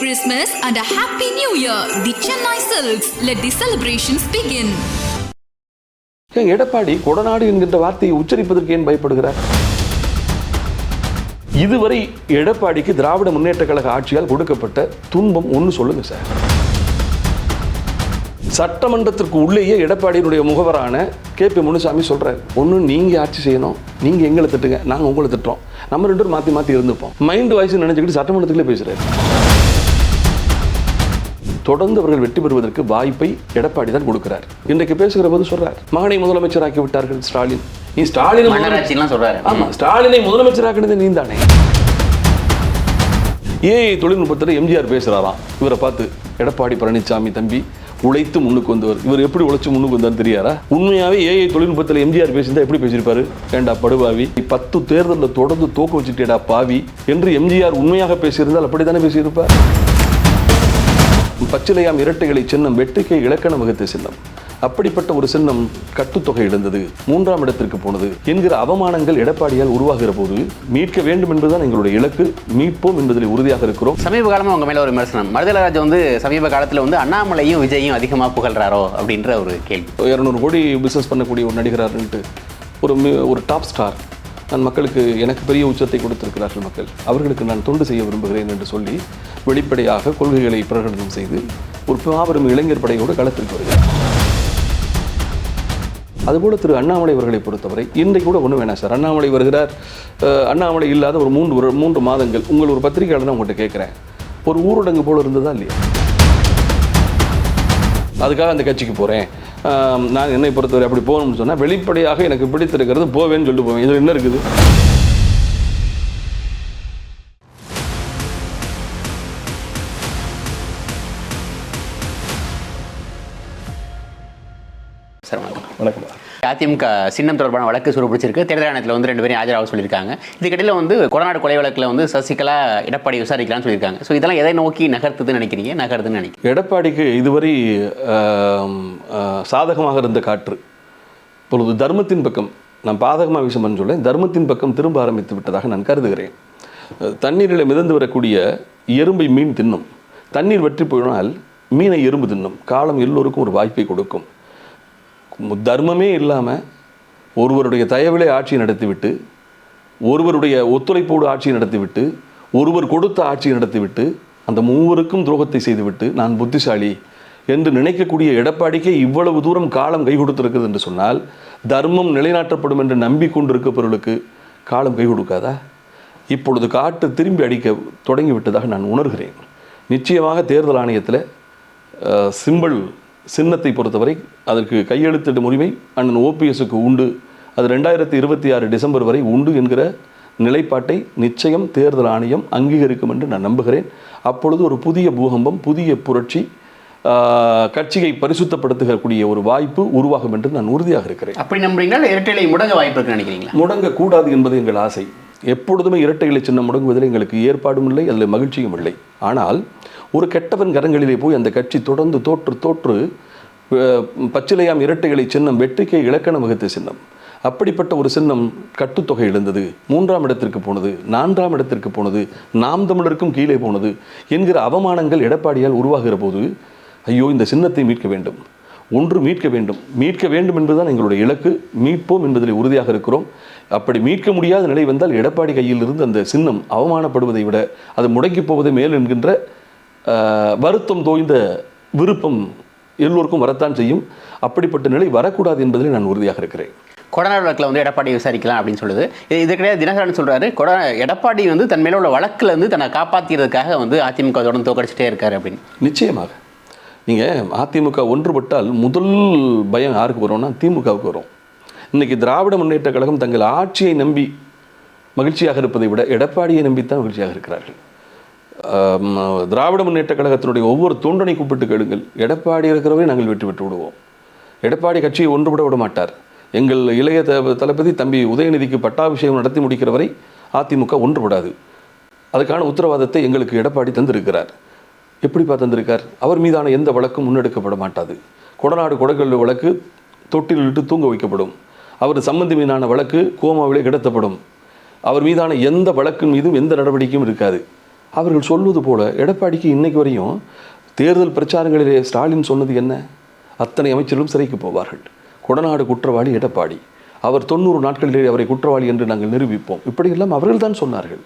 Christmas and a Happy New Year. The Chennai Silks. Let the celebrations begin. Edappadi Kodanad என்கின்ற வார்த்தையை உச்சரிப்பதற்கு ஏன் பயப்படுகிறார்? இதுவரை எடப்பாடிக்கு திராவிட முன்னேற்ற கழக ஆட்சியால் கொடுக்கப்பட்ட துன்பம் ஒன்று சொல்லுங்க சார். சட்டமன்றத்திற்கு உள்ளேயே எடப்பாடியினுடைய முகவரான கே பி முனுசாமி சொல்றாரு. ஒன்று நீங்க ஆட்சி செய்யணும். நீங்க எங்களை திட்டுங்க. நாங்க உங்களை திட்டுறோம். நம்ம ரெண்டு பேரும் மாற்றி மாற்றி இருந்துப்போம். மைண்ட் வாய்ஸ் நினைச்சுக்கிட்டு சட்டமன்றத்துக்குள்ளே பேசுறாரு. தொடர்ந்து அவர்கள் வெற்றி பெறுவதற்கு வாய்ப்பை எடப்பாடி தான் கொடுக்கிறார். இன்றைக்கு பேசுகிற போது சொல்றார் மகனை முதலமைச்சராக்கி விட்டார்கள் ஸ்டாலின். நீ ஸ்டாலின் சொல்றாரு. ஆமா ஸ்டாலினை முதலமைச்சராக்கினது நீ தானே ஏஐ தொழில்நுட்பத்தில் எம்ஜிஆர் பேசுறாராம். இவரை பார்த்து எடப்பாடி பழனிசாமி தம்பி உழைத்து முன்னுக்கு வந்தவர். இவர் எப்படி உழைச்சு முன்னுக்கு வந்தார் தெரியாரா உண்மையாவே ஏஐ தொழில்நுட்பத்தில் எம்ஜிஆர் பேசியிருந்தா எப்படி பேசியிருப்பாரு? ஏண்டா படுபாவி பத்து தேர்தலில் தொடர்ந்து தோக்க வச்சுட்டேடா பாவி என்று எம்ஜிஆர் உண்மையாக பேசியிருந்தால் அப்படித்தானே பேசியிருப்பார்? பச்சிலையாம் இரட்டைகளை சின்னம் வெற்றிக்கை இலக்கண வகுத்த சின்னம். அப்படிப்பட்ட ஒரு சின்னம் கட்டுத்தொகை இழந்தது. மூன்றாம் இடத்திற்கு போனது. என்கிற அவமானங்கள் எடப்பாடியால் உருவாகிற போது மீட்க வேண்டும் என்பதுதான் எங்களுடைய இலக்கு. மீட்போம் என்பதில் உறுதியாக இருக்கிறோம். சமீப காலமா உங்க மேல ஒரு விமர்சனம். மருதலராஜ் வந்து சமீப காலத்துல வந்து அண்ணாமலையும் விஜயும் அதிகமா புகழ்றாரோ அப்படின்ற ஒரு கேள்வி. இரநூறு கோடி பிஸ்னஸ் பண்ணக்கூடிய ஒரு நடிகராருன்ட்டு ஒரு ஒரு டாப் ஸ்டார் நான் மக்களுக்கு எனக்கு பெரிய உச்சத்தை கொடுத்திருக்கிறார்கள் மக்கள். அவர்களுக்கு நான் தொண்டு செய்ய விரும்புகிறேன் என்று சொல்லி வெளிப்படையாக கொள்கைகளை பிரகடனம் செய்து ஒரு மாபெரும் இளைஞர் படையோடு களத்திற்கு வருகிறார். அதுபோல் திரு அண்ணாமலை அவர்களை பொறுத்தவரை இன்றைக்கு கூட ஒன்றும் வேணாம் சார். அண்ணாமலை வருகிறார். அஹ், அண்ணாமலை இல்லாத ஒரு மூன்று ஒரு மூன்று மாதங்கள் உங்கள் ஒரு பத்திரிகையாளர் உங்கள்கிட்ட கேட்குறேன். ஒரு ஊரடங்கு போல இருந்ததா இல்லையா? அதுக்காக அந்த கட்சிக்கு போகிறேன் நான் என்னை பொறுத்தவரை அப்படி போகணும்னு சொன்னால் வெளிப்படையாக எனக்கு பிடித்திருக்கிறது போவேன்னு சொல்லிட்டு போவேன். இதில் என்ன இருக்குது? அதிமுக சின்னம் தொடர்பான வழக்கு சுருப்பிடிச்சிருக்கு தேர்தல் ஆணையத்தில் வந்து ரெண்டு பேரும் ஆஜராக சொல்லியிருக்காங்க. இதுக்கிடையில் வந்து கொடநாடு கொலை வழக்கில் வந்து சசிகலா எடப்பாடி விசாரிக்கலாம்னு சொல்லியிருக்காங்க. ஸோ இதெல்லாம் எதை நோக்கி நகர்த்துதுன்னு நினைக்கிறீங்க? நகருதுன்னு நினைக்கிறீங்க? எடப்பாடிக்கு இதுவரை சாதகமாக இருந்த காற்று இப்பொழுது தர்மத்தின் பக்கம் நான் பாதகமாக விஷயம் சொல்லேன் தர்மத்தின் பக்கம் திரும்ப ஆரம்பித்து விட்டதாக நான் கருதுகிறேன். தண்ணீரில் மிதந்து வரக்கூடிய எறும்பை மீன் தின்னும். தண்ணீர் வற்றி போயினால் மீனை எறும்பு தின்னும். காலம் எல்லோருக்கும் ஒரு வாய்ப்பை கொடுக்கும். தர்மமே இல்லாமல் ஒருவருடைய தயவிலே ஆட்சி நடத்திவிட்டு ஒருவருடைய ஒத்துழைப்போடு ஆட்சி நடத்திவிட்டு ஒருவர் கொடுத்த ஆட்சி நடத்திவிட்டு அந்த மூவருக்கும் துரோகத்தை செய்துவிட்டு நான் புத்திசாலி என்று நினைக்கக்கூடிய எடப்பாடிக்கே இவ்வளவு தூரம் காலம் கை கொடுத்திருக்குது என்று சொன்னால் தர்மம் நிலைநாட்டப்படும் என்று நம்பிக்கொண்டிருப்பவர்களுக்கு காலம் கை கொடுக்காதா? இப்பொழுது காட்டு திரும்பி அடிக்க தொடங்கி விட்டதாக நான் உணர்கிறேன். நிச்சயமாக தேர்தல் ஆணையத்தில் சிம்பிள் சின்னத்தை பொறுத்தவரை அதற்கு கையெழுத்திடும் உரிமை அண்ணன் ஓபிஎஸ்க்கு உண்டு. அது ரெண்டாயிரத்தி இருபத்தி ஆறு டிசம்பர் வரை உண்டு என்கிற நிலைப்பாட்டை நிச்சயம் தேர்தல் ஆணையம் அங்கீகரிக்கும் என்று நான் நம்புகிறேன். அப்பொழுது ஒரு புதிய பூகம்பம் புதிய புரட்சி கட்சியை பரிசுத்தப்படுத்தக்கூடிய ஒரு வாய்ப்பு உருவாகும் என்று நான் உறுதியாக இருக்கிறேன். அப்படி நம்புறீங்களா? இரட்டைலை முடங்க வாய்ப்பு இருக்குன்னு நினைக்கிறீங்களா? முடங்கக்கூடாது என்பது எங்கள் ஆசை. எப்பொழுதுமே இரட்டை இலை சின்னம் முடங்குவதில் எங்களுக்கு ஏற்பாடும் இல்லை அதில் மகிழ்ச்சியும் இல்லை. ஆனால் ஒரு கெட்டவன் கரங்களிலே போய் அந்த கட்சி தொடர்ந்து தோற்று தோற்று பச்சிலையாம் இரட்டைகளை சின்னம் வெற்றிக்கை இலக்கண வகுத்த சின்னம். அப்படிப்பட்ட ஒரு சின்னம் கட்டுத்தொகை எழுந்தது. மூன்றாம் இடத்திற்கு போனது நான்காம் இடத்திற்கு போனது நாம் தமிழருக்கும் கீழே போனது என்கிற அவமானங்கள் எடப்பாடியால் உருவாகிற போது ஐயோ இந்த சின்னத்தை மீட்க வேண்டும். ஒன்று மீட்க வேண்டும். மீட்க வேண்டும் என்பதுதான் எங்களுடைய இலக்கு. மீட்போம் என்பதில் உறுதியாக இருக்கிறோம். அப்படி மீட்க முடியாத நிலை வந்தால் எடப்பாடி கையிலிருந்து அந்த சின்னம் அவமானப்படுவதை விட அது முடங்கிப் போவதே மேல் என்கின்ற வருத்தம் தோய்ந்த விருப்பம் எல்லோருக்கும் வரத்தான் செய்யும். அப்படிப்பட்ட நிலை வரக்கூடாது என்பதில் நான் உறுதியாக இருக்கிறேன். கொடநாடு வழக்கில் வந்து எடப்பாடி விசாரிக்கலாம் அப்படின்னு சொல்லுது. இது கிடையாது தினகரன் சொல்றாரு. கொட எடப்பாடி வந்து தன் மேல உள்ள வழக்குல இருந்து தன்னை காப்பாத்திக்கிறதுக்காக வந்து அதிமுக தொடர்ந்து தோக்கடிச்சிட்டே இருக்காரு அப்படின்னு. நிச்சயமாக. நீங்கள் அதிமுக ஒன்றுபட்டால் முதல் பயம் யாருக்கு வரும்னா திமுகவுக்கு வரும். இன்னைக்கு திராவிட முன்னேற்ற கழகம் தங்கள் ஆட்சியை நம்பி மகிழ்ச்சியாக இருப்பதை விட எடப்பாடியை நம்பித்தான் மகிழ்ச்சியாக இருக்கிறார்கள். திராவிட முன்னேற்ற கழகத்தினுடைய ஒவ்வொரு தூண்டனை கூப்பிட்டு கேளுங்கள். எடப்பாடி இருக்கிறவரை நாங்கள் விட்டு விட்டு விடுவோம். எடப்பாடி கட்சியை ஒன்றுபட விட மாட்டார். எங்கள் இளைய த- தளபதி தம்பி உதயநிதிக்கு பட்டாபிஷேகம் நடத்தி முடிக்கிற வரை அதிமுக ஒன்றுபடாது அதுக்கான உத்தரவாதத்தை எங்களுக்கு எடப்பாடி தந்திருக்கிறார். எப்படிப்பா தந்திருக்கார்? அவர் மீதான எந்த வழக்கும் முன்னெடுக்கப்பட மாட்டாது. கொடநாடு கொடக்கல் வழக்கு தொட்டிலிட்டு தூங்க வைக்கப்படும். அவர் சம்பந்தி மீதான வழக்கு கோமாவிலே கிடத்தப்படும். அவர் மீதான எந்த வழக்கின் மீதும் எந்த நடவடிக்கையும் இருக்காது. அவர்கள் சொல்வது போல எடப்பாடிக்கு இன்னைக்கு வரையும் தேர்தல் பிரச்சாரங்களிலே ஸ்டாலின் சொன்னது என்ன? அத்தனை அமைச்சர்களும் சிறைக்கு போவார்கள். கொடநாடு குற்றவாளி எடப்பாடி. அவர் தொண்ணூறு நாட்களிலே அவரை குற்றவாளி என்று நாங்கள் நிரூபிப்போம். இப்படியெல்லாம் அவர்கள் தான் சொன்னார்கள்.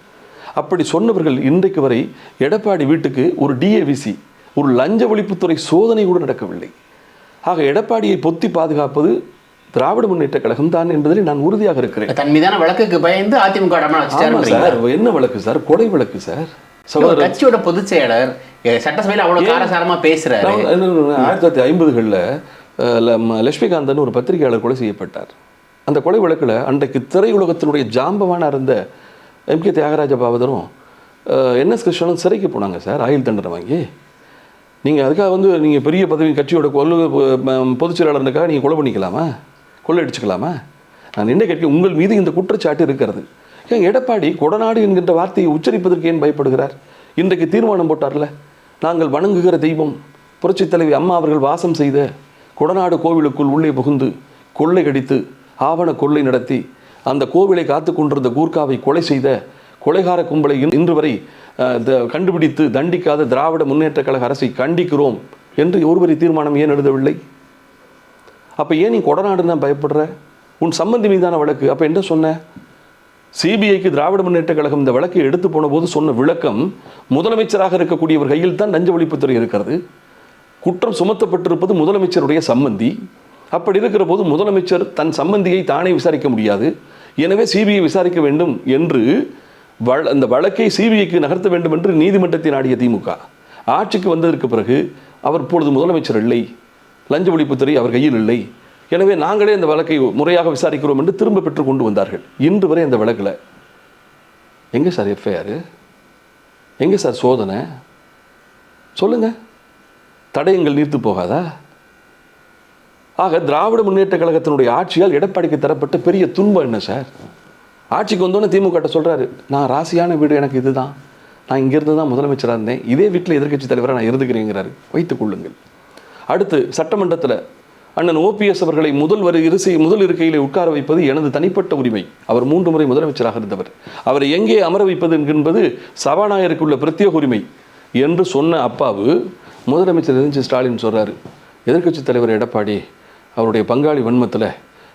அப்படி சொன்னவர்கள் இன்றைக்கு வரை எடப்பாடி வீட்டுக்கு ஒரு டிஏவிசி ஒரு லஞ்ச ஒழிப்புத்துறை சோதனை கூட நடக்கவில்லை. ஆக எடப்பாடியை பொத்தி பாதுகாப்பது திராவிட முன்னேற்ற கழகம் தான் என்பதில் நான் உறுதியாக இருக்கிறேன். தன் மீதான வழக்குக்கு பயந்து அதிமுக என்ன வழக்கு சார்? கொலை வழக்கு சார். கட்சியோட பொதுச் செயலர். சட்டசபையில அவ்வளவு காரசாரமா பேசுறாரு. நான் என்ன சொல்றேன், ஆயிரத்தி தொள்ளாயிரத்தி ஐம்பதுகளில் லட்சுமிகாந்தன் ஒரு பத்திரிகையாளர் கொலை செய்யப்பட்டார். அந்த கொலை வழக்கில் அன்றைக்கு திரையுலகத்தினுடைய ஜாம்பவான இருந்த எம் கே தியாகராஜ பாவதரும் என்எஸ் கிருஷ்ணனும் சிறைக்கு போனாங்க சார் ஆயுள் தண்டனை வாங்கி. நீங்கள் அதுக்காக வந்து நீங்கள் பெரிய பதவி கட்சியோட கொள்ளு பொதுச் செயலாளருக்காக நீங்கள் கொலை பண்ணிக்கலாமா? கொள்ளை அடிச்சுக்கலாமா நான் என்ன கேட்க உங்கள் மீது இந்த குற்றச்சாட்டு இருக்கிறது. ஏன் எடப்பாடி கொடநாடு என்கின்ற வார்த்தையை உச்சரிப்பதற்கு ஏன் பயப்படுகிறார்? இன்றைக்கு தீர்மானம் போட்டார்ல? நாங்கள் வணங்குகிற தெய்வம் புரட்சித் தலைவி அம்மா அவர்கள் வாசம் செய்த கொடநாடு கோவிலுக்குள் உள்ளே புகுந்து கொள்ளை அடித்து ஆவண கொள்ளை நடத்தி அந்த கோவிலை காத்து கொண்டிருந்த கூர்காவை கொலை செய்த கொலைகார கும்பலை இன்று வரை த- கண்டுபிடித்து தண்டிக்காத திராவிட முன்னேற்ற கழக அரசை கண்டிக்கிறோம் என்று ஒருவரி தீர்மானம் ஏன் எழுதவில்லை? அப்போ ஏன் நீ கொடநாடுன்னு தான் பயப்படுற? உன் சம்பந்தி மீதான வழக்கு அப்போ என்ன சொன்ன? சிபிஐக்கு திராவிட முன்னேற்ற கழகம் இந்த வழக்கை எடுத்து போன போது சொன்ன விளக்கம் முதலமைச்சராக இருக்கக்கூடியவர் கையில் தான் லஞ்ச ஒழிப்புத்துறை இருக்கிறது. குற்றம் சுமத்தப்பட்டிருப்பது முதலமைச்சருடைய சம்மந்தி. அப்படி இருக்கிற போது முதலமைச்சர் தன் சம்மந்தியை தானே விசாரிக்க முடியாது. எனவே சிபிஐ விசாரிக்க வேண்டும் என்று வழ அந்த வழக்கை சிபிஐக்கு நகர்த்த வேண்டும் என்று நீதிமன்றத்தை நாடிய திமுக. ஆட்சிக்கு வந்ததற்கு பிறகு அவர் இப்பொழுது முதலமைச்சர் இல்லை. லஞ்ச ஒழிப்புத்துறை அவர் கையில் இல்லை. எனவே நாங்களே இந்த வழக்கை முறையாக விசாரிக்கிறோம் என்று திரும்ப பெற்று கொண்டு வந்தார்கள். இன்று வரை அந்த வழக்கில் எங்கே சார் எஃப்ஐஆர்? எங்கே சார் சோதனை? சொல்லுங்கள் தடயங்கள் நீர்த்து போகாதா? ஆக திராவிட முன்னேற்ற கழகத்தினுடைய ஆட்சியால் எடப்பாடிக்கு தரப்பட்ட பெரிய துன்பம் என்ன சார்? ஆட்சிக்கு வந்தோன்னே திமுக சொல்கிறாரு நான் ராசியான வீடு எனக்கு இதுதான். நான் இங்கேருந்து தான் முதலமைச்சராக இருந்தேன். இதே வீட்டில் எதிர்கட்சி தலைவராக நான் இருந்துக்கிறேங்கிறாரு. வைத்துக் கொள்ளுங்கள். அடுத்து சட்டமன்றத்தில் அண்ணன் ஓபிஎஸ் அவர்களை முதல் வரி இருசை முதல் இருக்கையிலே உட்கார வைப்பது எனது தனிப்பட்ட உரிமை. அவர் மூன்று முறை முதலமைச்சராக இருந்தவர். அவரை எங்கே அமர வைப்பது என்கின்றது சபாநாயகருக்கு உள்ள பிரத்யேக உரிமை என்று சொன்ன அப்பாவு முதலமைச்சர் எதிர்த்து ஸ்டாலின் சொல்கிறார் எதிர்க்கட்சி தலைவர் எடப்பாடி அவருடைய பங்காளி வன்மத்தில்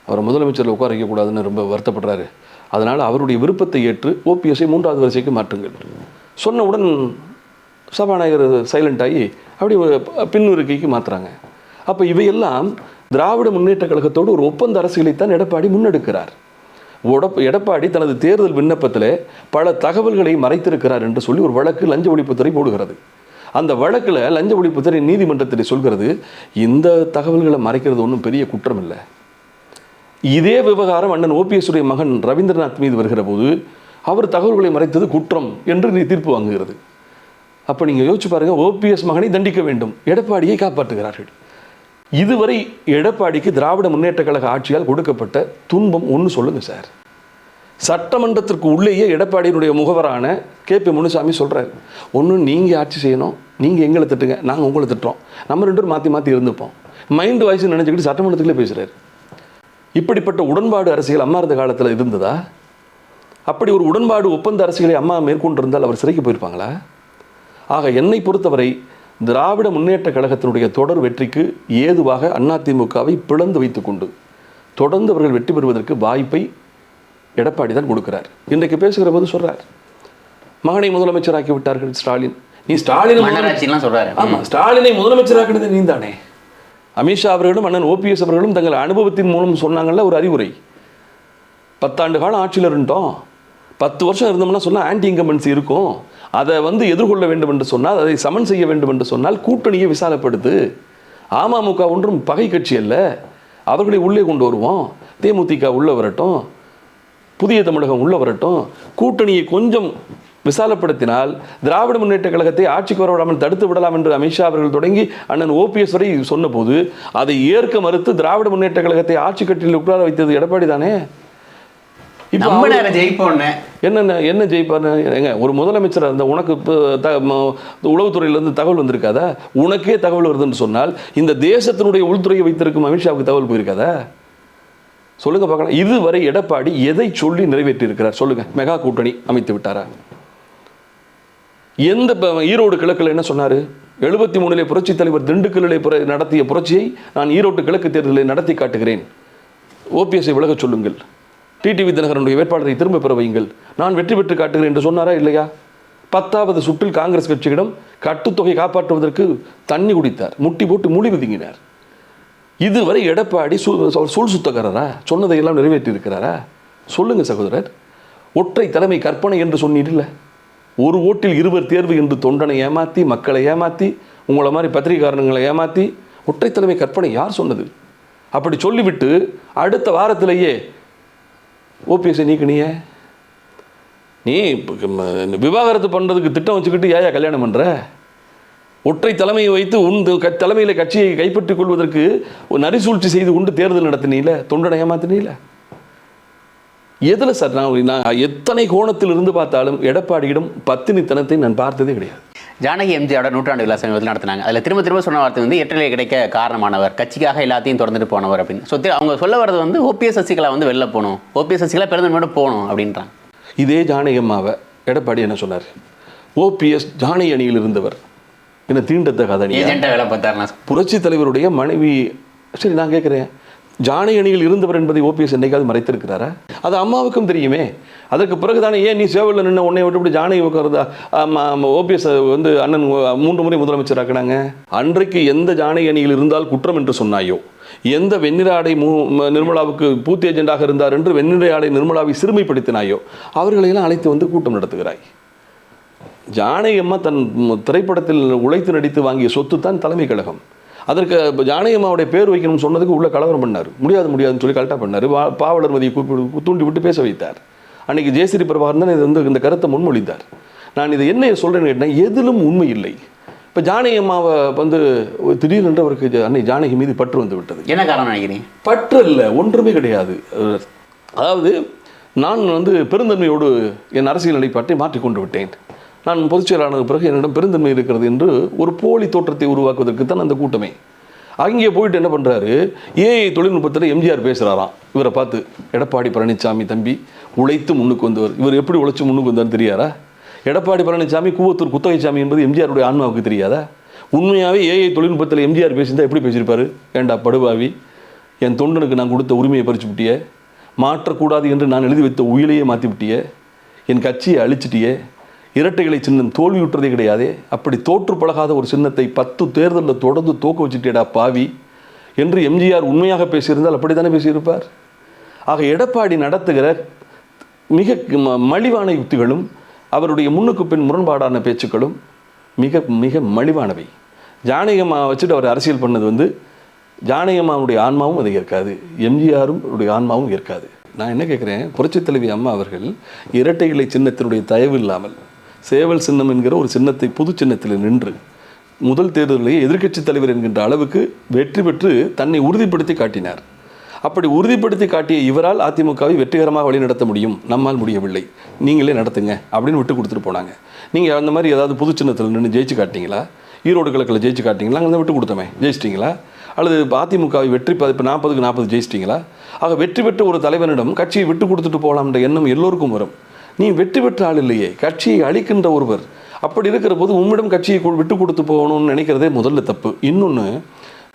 அவரை முதலமைச்சரில் உட்கார வைக்கக்கூடாதுன்னு ரொம்ப வருத்தப்படுறாரு. அதனால் அவருடைய விருப்பத்தை ஏற்று ஓபிஎஸ்ஐ மூன்றாவது வரிசைக்கு மாற்றுங்கள். சொன்னவுடன் சபாநாயகர் சைலண்ட் ஆகி அப்படி ஒரு பின் இருக்கைக்கு மாற்றுறாங்க அப்போ இவையெல்லாம் திராவிட முன்னேற்ற கழகத்தோடு ஒரு ஒப்பந்த அரசியலைத்தான் எடப்பாடி முன்னெடுக்கிறார். உடப் எடப்பாடி தனது தேர்தல் விண்ணப்பத்தில் பல தகவல்களை மறைத்திருக்கிறார் என்று சொல்லி ஒரு வழக்கு லஞ்ச ஒழிப்புத்துறை போடுகிறது. அந்த வழக்கில் லஞ்ச ஒழிப்புத்துறை நீதிமன்றத்தில் சொல்கிறது இந்த தகவல்களை மறைக்கிறது ஒன்றும் பெரிய குற்றம் இல்லை இதே விவகாரம் அண்ணன் ஓபிஎஸ்டைய மகன் ரவீந்திரநாத் மீது வருகிற போது அவர் தகவல்களை மறைத்தது குற்றம் என்று நீ தீர்ப்பு வாங்குகிறது. அப்போ நீங்கள் யோசிச்சு பாருங்கள் ஓபிஎஸ் மகனை தண்டிக்க வேண்டும். எடப்பாடியை காப்பாற்றுகிறார்கள். இதுவரை எடப்பாடிக்கு திராவிட முன்னேற்ற கழக ஆட்சியால் கொடுக்கப்பட்ட துன்பம் ஒன்று சொல்லுங்கள் சார். சட்டமன்றத்திற்கு உள்ளேயே எடப்பாடியினுடைய முகவரான கே பி முனுசாமி சொல்கிறார் ஒன்று நீங்கள் ஆட்சி செய்யணும். நீங்கள் எங்களை திட்டுங்க. நாங்கள் உங்களை திட்டுறோம். நம்ம ரெண்டு பேரும் மாற்றி மாற்றி இருந்துப்போம். மைண்ட் வாய்ஸ் நினச்சிக்கிட்டு சட்டமன்றத்துக்குள்ளே பேசுகிறார் இப்படிப்பட்ட உடன்பாடு அரசியல் அம்மா இருந்த காலத்தில் இருந்ததா? அப்படி ஒரு உடன்பாடு ஒப்பந்த அரசியலை அம்மா மேற்கொண்டிருந்தால் அவர் சிறைக்கு போயிருப்பாங்களா? ஆக என்னை பொறுத்தவரை திராவிட முன்னேற்ற கழகத்தினுடைய தொடர் வெற்றிக்கு ஏதுவாக அதிமுகவை பிளந்து வைத்துக்கொண்டு தொடர்ந்து அவர்கள் வெற்றி பெறுவதற்கு வாய்ப்பை எடப்பாடி தான் கொடுக்கிறார். இன்றைக்கு பேசுகிற போது சொல்றார். மகனை முதலமைச்சராக்கி விட்டார்கள் ஸ்டாலின். நீ ஸ்டாலின் மன்னராட்சிலாம் சொல்றாரு. ஆமா ஸ்டாலினை முதலமைச்சராக்கினது நீதானே அமித்ஷா அவர்களும் அண்ணன் ஓபிஎஸ் அவர்களும் தங்கள் அனுபவத்தின் மூலம் சொன்னாங்கல்ல ஒரு அறிவுரை. பத்தாண்டு காலம் ஆட்சியில் இருந்தோம். பத்து வருஷம் இருந்தோம்னா சொன்னால் ஆன்டி இன்கம்பன்சி இருக்கும். அதை வந்து எதிர்கொள்ள வேண்டும் என்று சொன்னால் அதை சமன் செய்ய வேண்டும் என்று சொன்னால் கூட்டணியை விசாலப்படுத்து. அமமுக ஒன்றும் பகை கட்சி அல்ல. அவர்களை உள்ளே கொண்டு வருவோம். தேமுதிக உள்ளே வரட்டும். புதிய தமிழகம் உள்ளே வரட்டும். கூட்டணியை கொஞ்சம் விசாலப்படுத்தினால் திராவிட முன்னேற்ற கழகத்தை ஆட்சிக்கு வரவிடாமல் தடுத்து விடலாம் என்று அமித்ஷா அவர்கள் தொடங்கி அண்ணன் ஓபிஎஸ் வரை சொன்னபோது அதை ஏற்க மறுத்து திராவிட முன்னேற்ற கழகத்தை ஆட்சி கட்டில் உட்கார வைத்தது எடப்பாடி தானே? நம்ம நேரம் ஜெயிப்போம்னு என்னென்ன என்ன ஜெயிப்பாரு ஏங்க ஒரு முதலமைச்சர் இருந்த உனக்கு இப்போ த உளவுத்துறையிலேருந்து தகவல் வந்திருக்காதா? உனக்கே தகவல் வருதுன்னு சொன்னால் இந்த தேசத்தினுடைய உள்துறையை வைத்திருக்கும் அமித்ஷாவுக்கு தகவல் போயிருக்காதா? சொல்லுங்க பார்க்கலாம். இதுவரை எடப்பாடி எதை சொல்லி நிறைவேற்றி இருக்கிறார் சொல்லுங்க. மெகா கூட்டணி அமைத்து விட்டாரா? எந்த ப- ஈரோடு கிழக்கில் என்ன சொன்னார்? எழுபத்தி மூணிலே புரட்சித் தலைவர் திண்டுக்கல்லிலே புர- நடத்திய புரட்சியை நான் ஈரோட்டு கிழக்கு தேர்தலில் நடத்தி காட்டுகிறேன். ஓபிஎஸ்ஐ விலகச் சொல்லுங்கள். டிடிவி தினகரனுடைய வேட்பாளரை திரும்ப பெற வையுங்கள். நான் வெற்றி பெற்று காட்டுகிறேன் என்று சொன்னாரா இல்லையா? பத்தாவது சுற்றில் காங்கிரஸ் கட்சியிடம் கட்டுத்தொகை காப்பாற்றுவதற்கு தண்ணி குடித்தார். முட்டி போட்டு முடி விதுங்கினார் இதுவரை எடப்பாடி சூ சூழ் சுத்தக்காரரா? சொன்னதையெல்லாம் நிறைவேற்றி இருக்கிறாரா சொல்லுங்கள் சகோதரர். ஒற்றை தலைமை கற்பனை என்று சொன்னீர்ல ஒரு ஓட்டில் இருவர் தேர்வு என்று தொண்டனை ஏமாத்தி மக்களை ஏமாத்தி உங்களை மாதிரி பத்திரிகைக்காரங்களை ஏமாத்தி ஒற்றை தலைமை கற்பனை யார் சொன்னது? அப்படி சொல்லிவிட்டு அடுத்த வாரத்திலேயே ஓபிஎஸ்ஸை நீக்கினியே நீ விவாகரத்து பண்ணுறதுக்கு திட்டம் வச்சுக்கிட்டு ஏயா கல்யாணம் பண்ணுற ஒற்றை தலைமையை வைத்து உண்டு க- தலைமையில் கட்சியை கைப்பற்றிக் கொள்வதற்கு ஒரு நரிசூழ்ச்சி செய்து உண்டு தேர்தல் நடத்தினீல? தொண்டனை ஏமாத்தினீல? எதில் சார் நான் நான் எத்தனை கோணத்தில் இருந்து பார்த்தாலும் எடப்பாடியிடம் பத்தினித்தனத்தை நான் பார்த்ததே கிடையாது. ஜானகி எம்ஜியோட நூற்றாண்டு விழா சமீபத்தில் நடத்தினாங்க. அதில் திரும்ப திரும்ப சொன்ன வார்த்தை வந்து எட்டலை கிடைக்க காரணமானவர் கட்சிக்காக எல்லாத்தையும் திறந்துட்டு போனவர் அப்படின்னு. ஸோ அவங்க சொல்ல வர்றது வந்து ஓபிஎஸ் சசிகலா வந்து வெளில போகணும். ஓபிஎஸ் சசிகலா பிறந்தமோட போகணும் அப்படின்றாங்க. இதே ஜானகம்மாவை எடப்பாடி என்ன சொன்னார்? ஓபிஎஸ் ஜானகி அணியில் இருந்தவர். என்ன தீண்டத்தகாத பார்த்தாருனா புரட்சி தலைவருடைய மனைவி சரி நான் கேட்குறேன் ஜானை அணியில் இருந்தவர் என்பதை ஓபிஎஸ் என்னைக்காவது மறைத்திருக்கிறாரா? அது அம்மாவுக்கும் தெரியுமே. அதற்கு பிறகு தானே ஏன் நீ சேவையில் நின்று உன்னை விட்டு ஜானை உட்காருதா? ஓபிஎஸ் வந்து அண்ணன் மூன்று முறை முதலமைச்சராக்கினாங்க. அன்றைக்கு எந்த ஜானை அணியில் இருந்தால் குற்றம் என்று சொன்னாயோ? எந்த வெண்ணிராடை மூ நிர்மலாவுக்கு பூத்தி ஏஜெண்டாக இருந்தார் என்று வெண்ணிராடை நிர்மலாவை சிறுமைப்படுத்தினாயோ? அவர்களையெல்லாம் அழைத்து வந்து கூட்டம் நடத்துகிறாய். ஜானை அம்மா தன் திரைப்படத்தில் உழைத்து நடித்து வாங்கிய சொத்து தான் தலைமை கழகம். அதற்கு இப்ப ஜானகி அம்மாவுடைய பேர் வைக்கணும்னு சொன்னதுக்கு உள்ள கலவரம் பண்ணார். முடியாது முடியாதுன்னு சொல்லி கரெக்டாக பண்ணார். பாவலர் மதியை கூப்பிட்டு தூண்டி விட்டு பேச வைத்தார். அன்னைக்கு ஜெயஸ்ரீ பிரபாகரன் தான் இது வந்து இந்த கருத்தை முன்மொழிந்தார். நான் இதை என்ன சொல்கிறேன்னு கேட்டேன் எதிலும் உண்மை இல்லை. இப்போ ஜானகி அம்மாவை வந்து திடீரென்று அவருக்கு அன்னை ஜானகி மீது பற்று வந்து விட்டது. என்ன காரணம் நினைக்கிறீங்க? பற்று இல்லை ஒன்றுமே கிடையாது. அதாவது நான் வந்து பெருந்தன்மையோடு என் அரசியல் நிலைப்பாட்டை மாற்றிக்கொண்டு விட்டேன். நான் பொதுச் செயலாளர் பிறகு என்னிடம் பெருந்தன்மை இருக்கிறது என்று ஒரு போலி தோற்றத்தை உருவாக்குவதற்கு தான் அந்த கூட்டமே. அங்கே போயிட்டு என்ன பண்ணுறாரு ஏஐ தொழில்நுட்பத்தில் எம்ஜிஆர் பேசுகிறாராம் இவரை பார்த்து எடப்பாடி பழனிசாமி தம்பி உழைத்து முன்னுக்கு வந்தவர். இவர் எப்படி உழைச்சி முன்னுக்கு வந்தார் தெரியாரா எடப்பாடி பழனிசாமி கூவத்தூர் குத்தகைசாமி என்பது எம்ஜிஆருடைய ஆன்மாவுக்கு தெரியாதா? உண்மையாகவே ஏஐ தொழில்நுட்பத்தில் எம்ஜிஆர் பேசியிருந்தா எப்படி பேசியிருப்பாரு? ஏண்டா படுபாவி என் தொண்டனுக்கு நான் கொடுத்த உரிமையை பறிச்சு விட்டியே? மாற்றக்கூடாது என்று நான் எழுதி வைத்த உயிலையே மாற்றி விட்டியே? என் கட்சியை அழிச்சிட்டியே? இரட்டைகளை சின்னம் தோல்வியுற்றதே கிடையாது. அப்படி தோற்று பழகாத ஒரு சின்னத்தை பத்து தேர்தலில் தொடர்ந்து தோக்க வச்சுட்டேடா பாவி என்று எம்ஜிஆர் உண்மையாக பேசியிருந்தால் அப்படித்தானே பேசியிருப்பார்? ஆக எடப்பாடி நடத்துகிற மிக ம- மலிவான யுக்திகளும் அவருடைய முன்னுக்கு பின் முரண்பாடான பேச்சுக்களும் மிக மிக மலிவானவை. ஜானகம்மா வச்சுட்டு அவர் அரசியல் பண்ணது வந்து ஜானகம்மாவுடைய ஆன்மாவும் அது ஏற்காது எம்ஜிஆரும் உடைய ஆன்மாவும் ஏற்காது. நான் என்ன கேட்குறேன் புரட்சித் தலைவி அம்மா அவர்கள் இரட்டை இலை சின்னத்தினுடைய தயவு இல்லாமல் சேவல் சின்னம் என்கிற ஒரு சின்னத்தை புது சின்னத்தில் நின்று முதல் தேர்தலிலேயே எதிர்க்கட்சித் தலைவர் என்கின்ற அளவுக்கு வெற்றி பெற்று தன்னை உறுதிப்படுத்தி காட்டினார். அப்படி உறுதிப்படுத்தி காட்டிய இவரால் அதிமுகவை வெற்றிகரமாக வழிநடத்த முடியும். நம்மால் முடியவில்லை. நீங்களே நடத்துங்க அப்படின்னு விட்டு கொடுத்துட்டு போனாங்க. நீங்கள் அந்த மாதிரி ஏதாவது புது சின்னத்தில் நின்று ஜெயிச்சு காட்டிங்களா ஈரோடு கிழக்கில் ஜெயிச்சு காட்டிங்களா அங்கே விட்டு கொடுத்தோமே. ஜெயிச்சிட்டிங்களா? அல்லது அதிமுகவை வெற்றி ப- இப்போ நாற்பதுக்கு நாற்பது ஜெயிச்சிட்டிங்களா? ஆக வெற்றி பெற்ற ஒரு தலைவனிடம் கட்சியை விட்டு கொடுத்துட்டு போகலாம்ன்ற எண்ணம் எல்லோருக்கும் வரும். நீ வெற்றி பெற்ற ஆள் இல்லையே. கட்சியை அழிக்கின்ற ஒருவர். அப்படி இருக்கிற போது உம்மிடம் கட்சியை விட்டு கொடுத்து போகணும்னு நினைக்கிறதே முதல்ல தப்பு. இன்னொன்று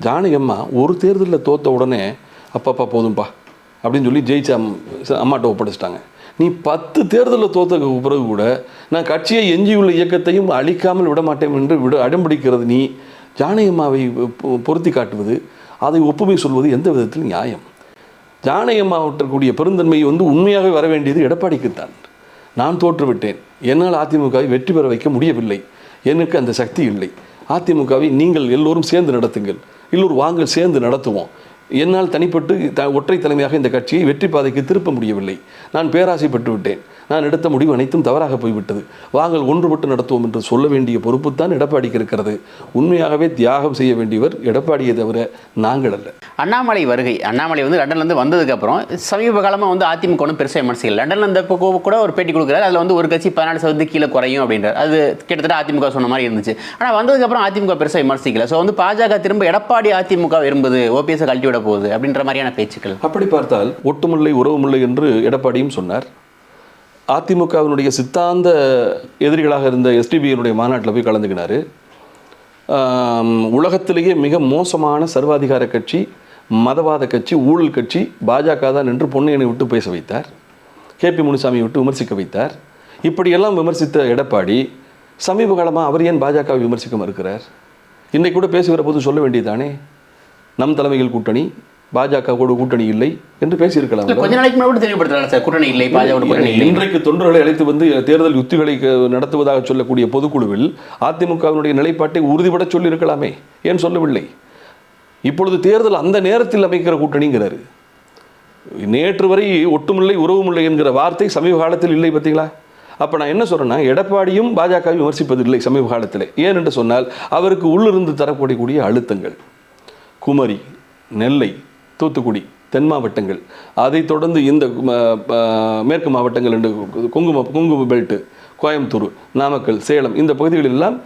ஜானகம்மா ஒரு தேர்தலில் தோத்த உடனே அப்பப்பா போதும்பா அப்படின்னு சொல்லி ஜெயிச்சா அம்- அம்மாட்ட ஒப்படைச்சிட்டாங்க. நீ பத்து தேர்தலில் தோத்த பிறகு கூட நான் கட்சியை எஞ்சியுள்ள இயக்கத்தையும் அழிக்காமல் விட மாட்டேன் என்று விட அடம்பிடிக்கிறது நீ. ஜானகம்மாவை பொ- பொருத்தி காட்டுவது அதை ஒப்புமை சொல்வது எந்த விதத்தில் நியாயம். ஜானகம்மாவற்றக்கூடிய பெருந்தன்மை வந்து உண்மையாகவே வர வேண்டியது எடப்பாடிக்குத்தான். நான் தோற்றுவிட்டேன். என்னால் அதிமுகவை வெற்றி பெற வைக்க முடியவில்லை. எனக்கு அந்த சக்தி இல்லை. அதிமுகவை நீங்கள் எல்லோரும் சேர்ந்து நடத்துங்கள். எல்லோரும் வாங்கள் சேர்ந்து நடத்துவோம். என்னால் தனிப்பட்டு த ஒற்றை தலைமையாக இந்த கட்சியை வெற்றி பாதைக்கு திருப்ப முடியவில்லை. நான் பேராசைப்பட்டு விட்டேன் நான் எடுத்த முடிவு அனைத்தும் தவறாக போய்விட்டது. வாங்கள் ஒன்றுபட்டு நடத்துவோம் என்று சொல்ல வேண்டிய பொறுப்பு தான் எடப்பாடிக்கு இருக்கிறது. உண்மையாகவே தியாகம் செய்ய வேண்டியவர் எடப்பாடியை தவிர நாங்கள் அல்ல. அண்ணாமலை வருகை. அண்ணாமலை வந்து லண்டன்லேருந்து வந்ததுக்கப்புறம் சமீப காலமாக வந்து அதிமுக ஒன்றும் பெருசாக விமர்சிக்கல லண்டன்ல இருந்தப்போ கூ- கூட ஒரு பேட்டி கொடுக்குறாரு. அதில் வந்து ஒரு கட்சி பதினாலு சதவீதம் கீழே குறையும் அப்படின்றார். அது கிட்டத்தட்ட அதிமுக சொன்ன மாதிரி இருந்துச்சு. ஆனால் வந்ததுக்கப்புறம் அதிமுக பெருசாக விமர்சிக்கல. ஸோ வந்து பாஜக திரும்ப எடப்பாடி அதிமுக விரும்புது. ஓபிஎஸ் கழட்டி விட போகுது அப்படின்ற மாதிரியான பேச்சுக்கள். அப்படி பார்த்தால் ஒட்டுமில்லை உறவுமில்லை என்று எடப்பாடியும் சொன்னார். அதிமுகவினுடைய சித்தாந்த எதிரிகளாக இருந்த எஸ்டிபியினுடைய மாநாட்டில் போய் கலந்துக்கினாரு. உலகத்திலேயே மிக மோசமான சர்வாதிகார கட்சி மதவாத கட்சி ஊழல் கட்சி பாஜக தான் என்று பொன்னையனை விட்டு பேச வைத்தார். கே பி முனுசாமியை விட்டு விமர்சிக்க வைத்தார். இப்படியெல்லாம் விமர்சித்த எடப்பாடி சமீப காலமாக அவர் ஏன் பாஜகவை விமர்சிக்க மறுக்கிறார்? இன்றைக்கூட கூட பேசுகிற போது சொல்ல வேண்டியதானே நம் தலைமையில் கூட்டணி பாஜக கூட கூட்டணி இல்லை என்று பேசியிருக்கலாம். கொஞ்ச நாளைக்கு முன்னாடி சார் கூட்டணி இல்லை பாஜக கூட்டணி இன்றைக்கு தொண்டர்களை அழைத்து வந்து தேர்தல் யுத்திகளை நடத்துவதாக சொல்லக்கூடிய பொதுக்குழுவில் அதிமுகவினுடைய நிலைப்பாட்டை உறுதிபட சொல்லியிருக்கலாமே ஏன் சொல்லவில்லை? இப்பொழுது தேர்தல் அந்த நேரத்தில் அமைக்கிற கூட்டணிங்கிறாரு. நேற்று வரை ஒட்டுமில்லை உறவுமில்லை என்கிற வார்த்தை சமீப காலத்தில் இல்லை பார்த்தீங்களா? அப்போ நான் என்ன சொல்றேன்னா எடப்பாடியும் பாஜகவை விமர்சிப்பதில்லை சமீப காலத்தில். ஏன் என்று சொன்னால் அவருக்கு உள்ளிருந்து தரப்படக்கூடிய அழுத்தங்கள். குமரி நெல்லை தூத்துக்குடி தென் மாவட்டங்கள். அதைத் தொடர்ந்து இந்த மேற்கு மாவட்டங்கள் என்று குங்கும குங்கும பெல்ட்டு கோயம்புத்தூர் நாமக்கல் சேலம் இந்த பகுதிகளில் எல்லாம்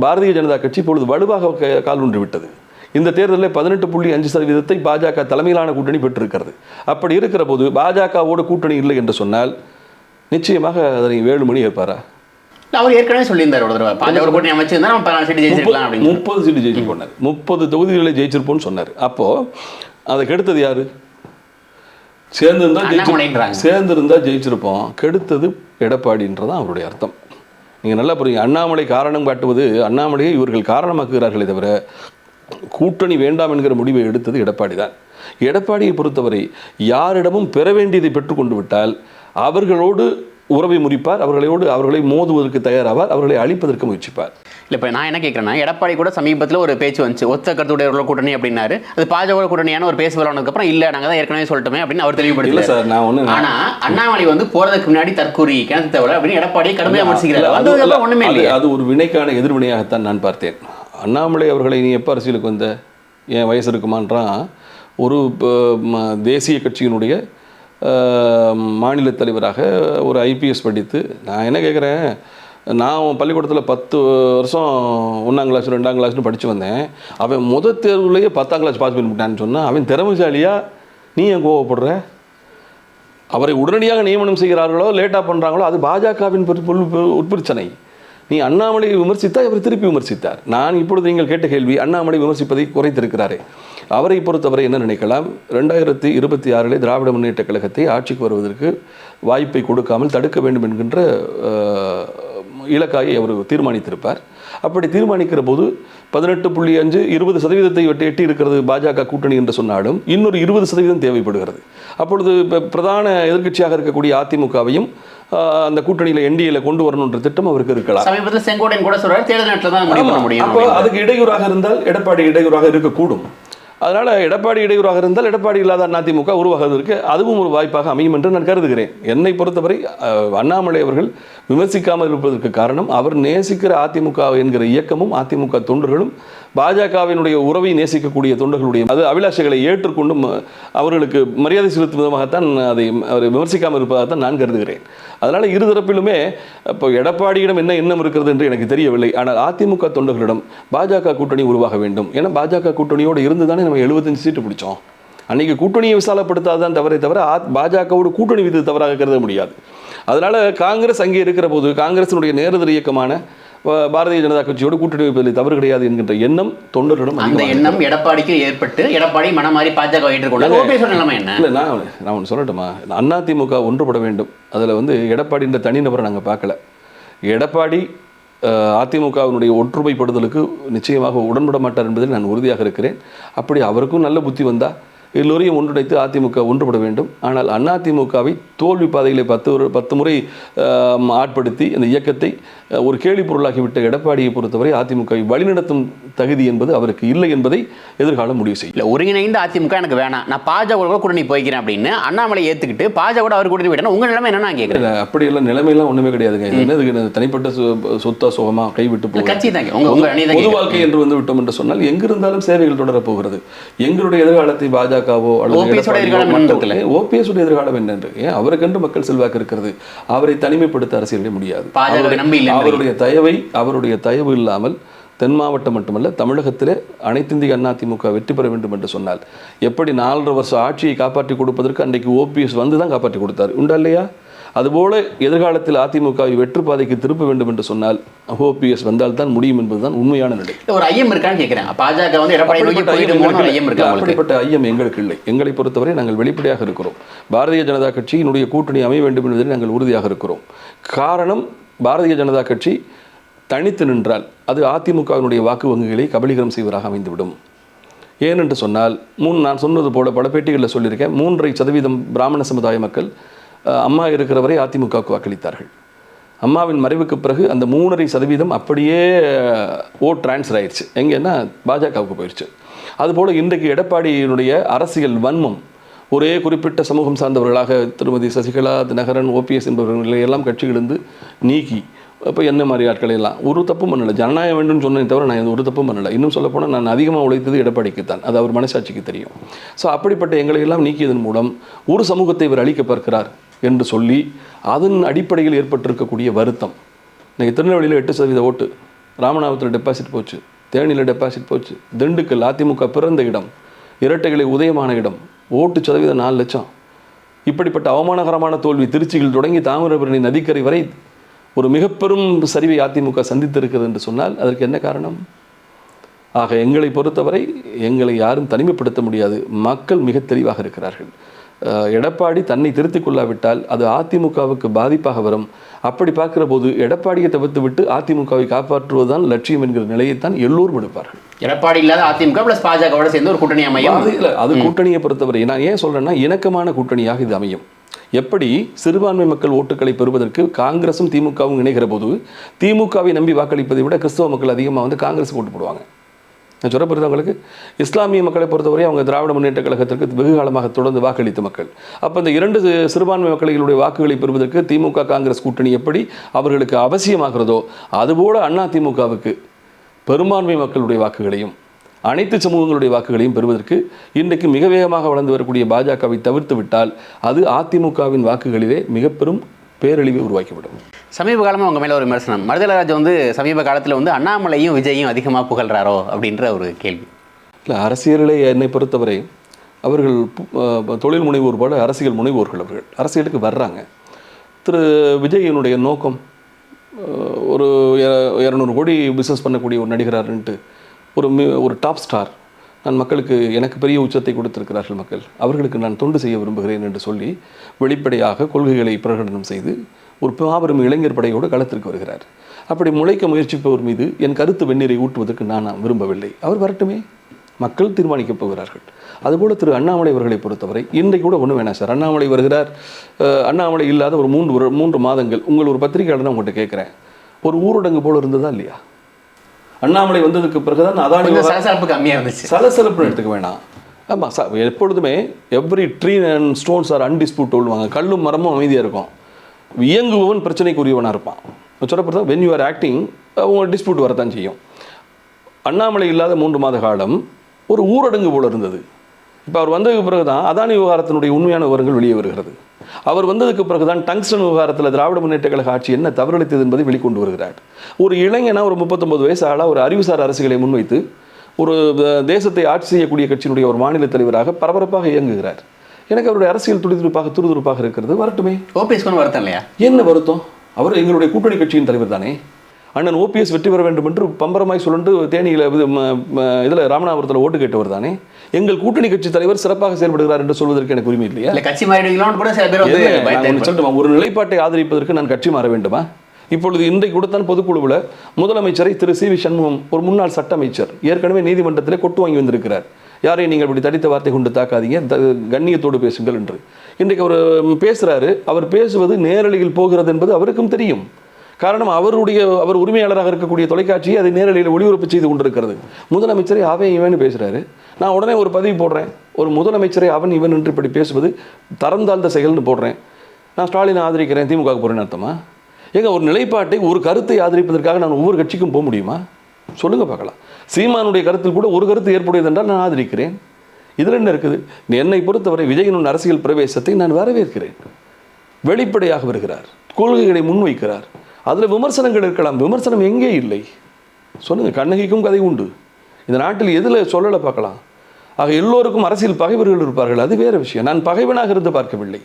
பாரதிய ஜனதா கட்சி இப்பொழுது வலுவாக க- கால் ஊன்றி விட்டது. இந்த தேர்தலில் பதினெட்டு புள்ளி அஞ்சு சதவீதத்தை பாஜக தலைமையிலான கூட்டணி பெற்றிருக்கிறது. அப்படி இருக்கிற போது பாஜகவோட கூட்டணி இல்லை என்று சொன்னால் நிச்சயமாக அதனை வேலுமணி ஏற்பாரா? அவர் ஏற்கனவே சொல்லியிருந்தார் ஒரு தடவை. பாஜக கூட்டணி அமைச்சிருந்தா நம்ம பதினாலு சீட்டு ஜெயிச்சிருக்கலாம் அப்படின்னு. முப்பது சீட்டு ஜெயிச்சு போனார் முப்பது தொகுதிகளை ஜெயிச்சிருப்போம்னு சொன்னார். அப்போ அதை கெடுத்தது யாரு? சேர்ந்திருந்தா. ஜெயிச்சு சேர்ந்திருந்தா ஜெயிச்சிருப்போம். கெடுத்தது எடப்பாடின்றதான் அவருடைய அர்த்தம். நீங்க நல்லா புரியுங்க. அண்ணாமலை காரணம் காட்டுவது அண்ணாமலையை இவர்கள் காரணமாக்குகிறார்களே தவிர கூட்டணி வேண்டாம் என்கிற முடிவை எடுத்தது எடப்பாடி தான் எடப்பாடியை பொறுத்தவரை யாரிடமும் பெற வேண்டியதை பெற்றுக்கொண்டு விட்டால் அவர்களோடு உறவை முறிப்பார் அவர்களோடு அவர்களை மோதுவதற்கு தயாராவார் அவர்களை அழிப்பதற்கு முயற்சிப்பார். இல்ல இப்ப நான் என்ன கேட்கறேன்னா எடப்பாடி கூட சமீபத்துல ஒரு பேச்சு வந்துச்சு. ஒத்த கருத்துடைய கூட்டணி அப்படின்னாரு. அது பாஜக கூட்டணியான ஒரு பேசு வரவனதுக்கு அப்புறம் இல்ல நாங்க தான் ஏற்கனவே சொல்லிட்டோமே அப்படின்னு அவர் இல்ல தெளிவுபடுத்தல சார் நான் ஒண்ணு ஆனா அண்ணாமலை வந்து போறதுக்கு முன்னாடி தற்கூரி கிணத்து தவிர அப்படின்னு எடப்பாடியை கடுமையா இல்ல, விமர்சிக்கிறார். அது- வந்ததுக்கு அப்புறம் ஒண்ணுமே அது- ஒரு வினைக்கான எதிர்வினையாகத்தான் நான் பார்த்தேன். அண்ணாமலை அவர்களை நீ எப்போ அரசியலுக்கு வந்த என் வயசு இருக்குமான்றான் ஒரு தேசிய கட்சியினுடைய மாநில தலைவராக ஒரு ஐபிஎஸ் படித்து நான் என்ன கேட்குறேன் நான் பள்ளிக்கூடத்தில் பத்து வருஷம் ஒன்றாம் கிளாஸ் ரெண்டாம் கிளாஸ்னு படித்து வந்தேன். அவன் முதல் தேர்வுலேயே பத்தாம் கிளாஸ் பாஸ் பண்ணிவிட்டான்னு சொன்னால் அவன் திறமைசாலியாக நீ ஏன் கோவப்படுற? அவரை உடனடியாக நியமனம் செய்கிறார்களோ லேட்டாக பண்ணுறாங்களோ அது பாஜகவின் உட்பிரச்சனை. நீ அண்ணாமலையை விமர்சித்தால் இவர் திருப்பி விமர்சித்தார். நான் இப்பொழுது நீங்கள் கேட்ட கேள்வி அண்ணாமலை விமர்சிப்பதை குறைத்திருக்கிறாரே. அவரை பொறுத்தவரை என்ன நினைக்கலாம்? ரெண்டாயிரத்தி இருபத்தி ஆறிலே திராவிட முன்னேற்ற கழகத்தை ஆட்சிக்கு வருவதற்கு வாய்ப்பை கொடுக்காமல் தடுக்க வேண்டும் என்கின்ற இலக்காயை அவர் தீர்மானித்திருப்பார். அப்படி தீர்மானிக்கிற போது பதினெட்டு புள்ளி அஞ்சு இருபது சதவீதத்தை எட்டி எட்டி இருக்கிறது பாஜக கூட்டணி என்று சொன்னாலும் இன்னொரு இருபது சதவீதம் தேவைப்படுகிறது. அப்பொழுது இப்போ பிரதான எதிர்க்கட்சியாக இருக்கக்கூடிய அதிமுகவையும் அந்த கூட்டணியில் என்டிஏல கொண்டு வரணுன்ற திட்டம் அவருக்கு இருக்கலாம். சமீபத்துல செங்கோட்டையன் கூட சொல்றாரு தேர்தல் நேரத்துல தான் முடிவு பண்ண முடியும் அப்போ அதுக்கு இடையூறாக இருந்தால் எடப்பாடி இடையூறாக இருக்கக்கூடும். அதனால எடப்பாடி இடையூறாக இருந்தால் எடப்பாடி இல்லாத அதிமுக உருவாகுவதற்கு அதுவும் ஒரு வாய்ப்பாக அமையும் என்று நான் கருதுகிறேன். என்னை பொறுத்தவரை அண்ணாமலை அவர்கள் விமர்சிக்காமல் இருப்பதற்கு காரணம் அவர் நேசிக்கிற அதிமுக என்கிற இயக்கமும் அதிமுக தொண்டர்களும் பாஜகவினுடைய உறவை நேசிக்கக்கூடிய தொண்டர்களுடைய அது அபிலாஷைகளை ஏற்றுக்கொண்டும் அவர்களுக்கு மரியாதை செலுத்தும் விதமாகத்தான் அதை அவர் விமர்சிக்காமல் இருப்பதாகத்தான் நான் கருதுகிறேன். அதனால் இருதரப்பிலுமே இப்போ எடப்பாடியிடம் என்ன எண்ணம் இருக்கிறது என்று எனக்கு தெரியவில்லை. ஆனால் அதிமுக தொண்டர்களிடம் பாஜக கூட்டணி உருவாக வேண்டும். ஏன்னா பாஜக கூட்டணியோடு இருந்து தானே நம்ம எழுபத்தஞ்சு சீட்டு பிடிச்சோம். அன்றைக்கி கூட்டணியை விசாலப்படுத்தாதான் தவறே தவிர பாஜகவோட கூட்டணி விதத்தை தவறாக கருத முடியாது. அதனால காங்கிரஸ் அங்கே இருக்கிற போது காங்கிரசினுடைய நேரடி இயக்கமான பாரதிய ஜனதா கட்சியோடு கூட்டணி வைப்பதில் தவறு கிடையாது என்கின்ற எண்ணம் தொண்டர்களிடம் அந்த எண்ணம் எடப்பாடிக்கு ஏற்பட்டு எடப்பாடி மனமாறி பாஜக நிலைமை என்ன? இல்லை நான் நான் ஒன்று சொல்லட்டுமா? அதிமுக ஒன்றுபட வேண்டும். அதில் வந்து எடப்பாடின்ற தனிநபரை நாங்கள் பார்க்கல. எடப்பாடி அதிமுகவினுடைய ஒற்றுமைப்படுதலுக்கு நிச்சயமாக உடன்பட மாட்டார் என்பதில் நான் உறுதியாக இருக்கிறேன். அப்படி அவருக்கும் நல்ல புத்தி வந்தா எல்லோரையும் ஒன்றிணைத்து அதிமுக ஒன்றுபட வேண்டும். ஆனால் அதிமுகவை தோல்வி பாதையிலே பத்து ஒரு பத்து முறை ஆட்படுத்தி அந்த இயக்கத்தை ஒரு கேலி பொருளாகிவிட்ட எடப்பாடியை பொறுத்தவரை அதிமுகவை வழிநடத்தும் தகுதி என்பது அவருக்கு இல்லை என்பதை எதிர்காலம் முடிவு செய்யும். இல்ல ஒருங்கிணைந்த அதிமுக எனக்கு வேணாம். நான் பாஜக கூட கூட்டணி போய்க்கிறேன் அப்படின்னு அண்ணாமலை ஏத்துக்கிட்டு பாஜக கூட அவர் கூட்டணி போயிட்டா உங்க நிலைமை என்ன நான் கேட்கறேன் அப்படியெல்லாம் நிலைமையெல்லாம் ஒண்ணுமே கிடையாதுங்க இது என்ன இதுக்கு இந்த தனிப்பட்ட சொத்தா சுகமா கைவிட்டு தான் பொது வாழ்க்கை என்று வந்து விட்டோம் என்று சொன்னால் எங்கிருந்தாலும் சேவைகள் தொடரப் போகிறது. எங்களுடைய எதிர்காலத்தை பாஜகவோ இருக்குல்ல? ஓபிஎஸ் உடைய எதிர்காலம் என்னன்று? ஏன் அவருக்கென்று மக்கள் செல்வாக்கு இருக்கிறது. அவரை தனிமைப்படுத்த அரசியலே முடியாது. அவருடைய தயவை அவருடைய தயவு இல்லாமல் தென் மாவட்டம் மட்டுமல்ல தமிழகத்திலே அனைத்திந்திய அண்ணா திமுக வெற்றி பெற வேண்டும் என்று சொன்னால் எப்படி நாலரை வருஷம் ஆட்சியை காப்பாற்றி கொடுப்பதற்கு அன்றைக்கு ஓபிஎஸ் வந்து தான் காப்பாற்றி கொடுத்தார். உண்டா இல்லையா? அதுபோல எதிர்காலத்தில் அதிமுகவை வெற்றுப்பாதைக்கு திருப்ப வேண்டும் என்று சொன்னால் ஓபிஎஸ் வந்தால்தான் முடியும் என்பதுதான் உண்மையான நிலை. ஒரு ஐயம் இருக்கான்னு கேட்கிறேன் பாஜக வந்து அப்படிப்பட்ட ஐயம் எங்களுக்கு இல்லை. எங்களை பொறுத்தவரை நாங்கள் வெளிப்படையாக இருக்கிறோம். பாரதிய ஜனதா கட்சியினுடைய கூட்டணி அமைய வேண்டும் என்பதில் நாங்கள் உறுதியாக இருக்கிறோம். காரணம் பாரதிய ஜனதா கட்சி தனித்து நின்றால் அது அதிமுகவினுடைய வாக்கு வங்கிகளை கபலீகரம் செய்வதாக அமைந்துவிடும். ஏனென்று சொன்னால் மூணு நான் சொன்னது போல பல பேட்டிகளில் சொல்லியிருக்கேன் மூன்றரை சதவீதம் பிராமண சமுதாய மக்கள் அம்மா இருக்கிற வரை அதிமுகவுக்கு வாக்களித்தார்கள். அம்மாவின் மறைவுக்கு பிறகு அந்த மூணரை சதவீதம் அப்படியே ஓ ட்ரான்ஸ்ஃபர் ஆயிடுச்சு எங்கன்னா பாஜகவுக்கு போயிடுச்சு அதுபோல் இன்றைக்கு எடப்பாடியினுடைய அரசியல் வன்மம் ஒரே குறிப்பிட்ட சமூகம் சார்ந்தவர்களாக திருமதி சசிகலா தினகரன் ஓபிஎஸ் என்பவர்களை எல்லாம் கட்சியிலிருந்து நீக்கி அப்போ என்ன மாதிரி ஆட்களை எல்லாம்? ஒரு தப்பும் பண்ணலை. ஜனநாயகம் வேண்டும்னு சொன்னேன் தவிர நான் ஒரு தப்பும் பண்ணலை. இன்னும் சொல்லப்போனால் நான் அதிகமாக உழைத்தது எடப்பாடிக்கு தான் அது அவர் மனசாட்சிக்கு தெரியும். ஸோ அப்படிப்பட்ட எங்களை எல்லாம் நீக்கியதன் மூலம் ஒரு சமூகத்தை இவர் அழிக்க பார்க்கிறார். என்று சொல்லி அதன் அடிப்படையில் ஏற்பட்டிருக்கக்கூடிய வருத்தம். இன்றைக்கி திருநெல்வேலியில் எட்டு சதவீத ஓட்டு ராமநாதபுரத்தில் டெபாசிட் போச்சு தேனியில் டெபாசிட் போச்சு திண்டுக்கல் அதிமுக பிறந்த இடம் இரட்டைகளை உதயமான இடம் ஓட்டு சதவீதம் நாலு லட்சம். இப்படிப்பட்ட அவமானகரமான தோல்வி திருச்சியில் தொடங்கி தாமிரபரணி நதிக்கரை வரை ஒரு மிகப்பெரும் சரிவை அதிமுக சந்தித்திருக்கிறது என்று சொன்னால் அதற்கு என்ன காரணம்? ஆக எங்களை பொறுத்தவரை எங்களை யாரும் தனிமைப்படுத்த முடியாது. மக்கள் மிக தெளிவாக இருக்கிறார்கள். எடப்பாடி தன்னை திருத்திக் கொள்ளாவிட்டால் அது அதிமுகவுக்கு பாதிப்பாக வரும். அப்படி பார்க்கிற போது எடப்பாடியை தவிர்த்து விட்டு அதிமுகவை காப்பாற்றுவதுதான் லட்சியம் என்கிற நிலையைத்தான் எல்லோரும் எடுப்பார்கள். எடப்பாடி இல்லாத அதிமுக பிளஸ் பாஜகவோட சேர்ந்து ஒரு கூட்டணி அமையும். அது இல்ல, அது கூட்டணியை பொறுத்தவரை. நான் ஏன் சொல்றேன்னா இணக்கமான கூட்டணியாக இது அமையும். எப்படி? சிறுபான்மை மக்கள் ஓட்டுகளை பெறுவதற்கு காங்கிரசும் திமுகவும் இணைகிற போது திமுகவை நம்பி வாக்களிப்பதை விட கிறிஸ்தவ மக்கள் அதிகமாக வந்து காங்கிரஸுக்கு ஓட்டு போடுவாங்க. நான் சொல்ல உங்களுக்கு? இஸ்லாமிய மக்களை பொறுத்தவரை அவங்க திராவிட முன்னேற்ற கழகத்திற்கு வெகு காலமாக தொடர்ந்து வாக்களித்த மக்கள். அப்போ இந்த இரண்டு சிறுபான்மை மக்களுடைய வாக்குகளை பெறுவதற்கு திமுக காங்கிரஸ் கூட்டணி எப்படி அவர்களுக்கு அவசியமாகிறதோ அதுபோல அண்ணா திமுகவுக்கு பெரும்பான்மை மக்களுடைய வாக்குகளையும் அனைத்து சமூகங்களுடைய வாக்குகளையும் பெறுவதற்கு இன்றைக்கு மிக வேகமாக வளர்ந்து வரக்கூடிய பாஜகவை தவிர்த்து விட்டால் அது அதிமுகவின் வாக்குகளிலே மிக பெரும் பேரழிவை உருவாக்கிவிடும். சமீப காலமா உங்க மேல ஒரு விமர்சனம். மருதலராஜ் வந்து சமீப காலத்துல வந்து அண்ணாமலையும் விஜயும் அதிகமா புகழ்றாரோ அப்படின்ற ஒரு கேள்வி. இல்லை அரசியலிலே என்னை பொறுத்தவரை அவர்கள் தொழில் முனைவோர் போல அரசியல் முனைவோர்கள் அவர்கள். அரசியலுக்கு வர்றாங்க. திரு விஜயனுடைய நோக்கம் ஒரு இர- இரநூறு கோடி பிஸ்னஸ் பண்ணக்கூடிய ஒரு நடிகராருன்ட்டு ஒரு ஒரு டாப் ஸ்டார் நான் மக்களுக்கு எனக்கு பெரிய உச்சத்தை கொடுத்திருக்கிறார்கள் மக்கள். அவர்களுக்கு நான் தொண்டு செய்ய விரும்புகிறேன் என்று சொல்லி வெளிப்படையாக கொள்கைகளை பிரகடனம் செய்து ஒரு மாபெரும் இளைஞர் படையோடு களத்திற்கு வருகிறார். அப்படி முளைக்க முயற்சிப்பவர் மீது என் கருத்து வெந்நீரை ஊட்டுவதற்கு நான் விரும்பவில்லை. அவர் வரட்டுமே. மக்கள் தீர்மானிக்கப் போகிறார்கள். அதுபோல் திரு அண்ணாமலை அவர்களை பொறுத்தவரை இன்றைக்கு கூட ஒன்றும் வேணாம் சார். அண்ணாமலை வருகிறார். அண்ணாமலை இல்லாத ஒரு மூன்று ஒரு மூன்று மாதங்கள். உங்கள் ஒரு பத்திரிகையாளர் உங்கள்கிட்ட கேட்குறேன். ஒரு ஊரடங்கு போல் இருந்ததா இல்லையா? அண்ணாமலை வந்ததுக்கு பிறகுதான் அதானி கொஞ்சம் விவகாரம் சலசலப்பு கம்மியா இருந்துச்சு. சலசலப்புன்னு எடுத்துக்க வேணாம். ஆமாம் சார் எப்பொழுதுமே every tree and stones are undisputed சொல்லுவாங்க. கல்லும் மரமும் அமைதியாக இருக்கும். இயங்குபவன் பிரச்சனைக்குரியவனாக இருப்பான். சொல்லப்படுறதா வென் யூ ஆர் ஆக்டிங் உங்க டிஸ்பியூட் வரத்தான் செய்யும். அண்ணாமலை இல்லாத மூன்று மாத காலம் ஒரு ஊரடங்கு போல இருந்தது. இப்போ அவர் வந்ததுக்கு பிறகு தான் அதானி விவகாரத்தினுடைய உண்மையான விவரங்கள் வெளியே வருகிறது. அவர் வந்ததுக்கு பிறகு தான் டங்ஸ்டன் விவகாரத்தில் திராவிட முன்னேற்ற கழக ஆட்சி என்ன தவறளித்தது என்பதை வெளிக்கொண்டு வருகிறார். ஒரு இளைஞனா ஒரு முப்பத்தொன்பது வயசு ஆளா ஒரு அறிவுசார் அரசுகளை முன்வைத்து ஒரு தேசத்தை ஆட்சி செய்யக்கூடிய கட்சியினுடைய ஒரு மாநில தலைவராக பரபரப்பாக இயங்குகிறார். எனக்கு அவருடைய அரசியல் துடிதுடிப்பாக துருதுருப்பாக இருக்கிறது. வரட்டுமே. ஓபிஎஸ் கொண்டு வருத்தம் இல்லையா? என்ன வருத்தம்? அவர் எங்களுடைய கூட்டணி கட்சியின் தலைவர் தானே. அண்ணன் ஓபிஎஸ் வெற்றி பெற வேண்டும் என்று பம்பரமாய் சுழன்று தேனியில் இதில் ராமநாதபுரத்தில் ஓட்டு கேட்டவர் தானே எங்கள் கூட்டணி கட்சி தலைவர் சிறப்பாக செயல்படுகிறார் என்று சொல்வதற்கு எனக்கு உரிமை இல்லையா? இல்ல கட்சி? ஒரு நிலைப்பாட்டை ஆதரிப்பதற்கு நான் கட்சி மாற வேண்டுமா? இப்பொழுது இன்றைக்கு கூடத்தான் பொதுக்குழுவில் முதலமைச்சரை திரு சி வி சண்முகம் ஒரு முன்னாள் சட்ட அமைச்சர் ஏற்கனவே நீதிமன்றத்திலே கொட்டு வாங்கி வந்திருக்கிறார். யாரையும் நீங்கள் இப்படி தடித்த வார்த்தை கொண்டு தாக்காதீங்க கண்ணியத்தோடு பேசுங்கள் என்று. இன்றைக்கு அவர் ம், பேசுறாரு. அவர் பேசுவது நேரலையில் போகிறது என்பது அவருக்கும் தெரியும். காரணம் அவருடைய அவர் உரிமையாளராக இருக்கக்கூடிய தொலைக்காட்சியை அதை நேரலையில் ஒளிபரப்பு செய்து கொண்டிருக்கிறது. முதலமைச்சரை அவன் இவன் பேசுகிறாரு நான் உடனே ஒரு பதிவு போடுறேன். ஒரு முதலமைச்சரை அவன் இவன் என்று இப்படி பேசுவது தரம் தாழ்ந்த செயல்னு போடுறேன். நான் ஸ்டாலினை ஆதரிக்கிறேன் திமுக போகிறேன்னு அர்த்தமா? ஏங்க ஒரு நிலைப்பாட்டை ஒரு கருத்தை ஆதரிப்பதற்காக நான் ஒவ்வொரு கட்சிக்கும் போக முடியுமா? சொல்லுங்கள் பார்க்கலாம். சீமானுடைய கருத்தில் கூட ஒரு கருத்து ஏற்புடையது என்றால் நான் ஆதரிக்கிறேன். இதில் என்ன இருக்குது? என்னை பொறுத்தவரை விஜயனுடைய அரசியல் பிரவேசத்தை நான் வரவேற்கிறேன். வெளிப்படையாக வருகிறார். கொள்கைகளை முன்வைக்கிறார். அதில் விமர்சனங்கள் இருக்கலாம். விமர்சனம் எங்கே இல்லை? சொல்லுங்க கண்ணகிக்கும் கதை உண்டு. இந்த நாட்டில் எதில் சொல்லலை பார்க்கலாம். ஆக எல்லோருக்கும் அரசியல் பகைவர்கள் இருப்பார்கள் அது வேற விஷயம். நான் பகைவனாக இருந்து பார்க்கவில்லை.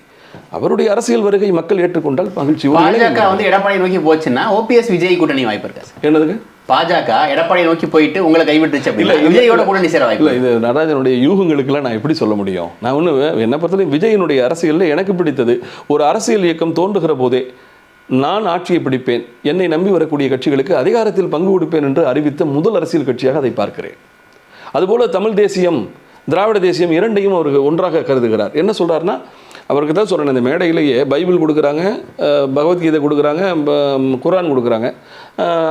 அவருடைய அரசியல் வருகை மக்கள் ஏற்றுக்கொண்டால் மகிழ்ச்சி. பாஜக வந்து எடப்பாடி நோக்கி போச்சுன்னா ஓபிஎஸ் விஜய் கூட்டணி வாய்ப்பு இருக்கா. சார் என்னதுங்க? பாஜக எடப்பாடி நோக்கி போயிட்டு உங்களை கைவிட்டுச்சு இல்ல, விஜயோட கூட்டணி சேர வாய்ப்பு இல்லை இது நடராஜனுடைய யூகங்களுக்கெல்லாம் நான் எப்படி சொல்ல முடியும்? நான் ஒன்று என்னை பொறுத்தவரை விஜயனுடைய அரசியலில் எனக்கு பிடித்தது ஒரு அரசியல் இயக்கம் தோன்றுகிற போதே நான் ஆட்சியை பிடிப்பேன் என்னை நம்பி வரக்கூடிய கட்சிகளுக்கு அதிகாரத்தில் பங்கு கொடுப்பேன் என்று அறிவித்த முதல் அரசியல் கட்சியாக அதை பார்க்கிறேன். அதுபோல தமிழ் தேசியம் திராவிட தேசியம் இரண்டையும் அவர் ஒன்றாக கருதுகிறார். என்ன சொல்றாருன்னா அவருக்கு தான் சொல்கிறேன் இந்த மேடையிலேயே பைபிள் கொடுக்குறாங்க பகவத்கீதை கொடுக்குறாங்க குரான் கொடுக்குறாங்க.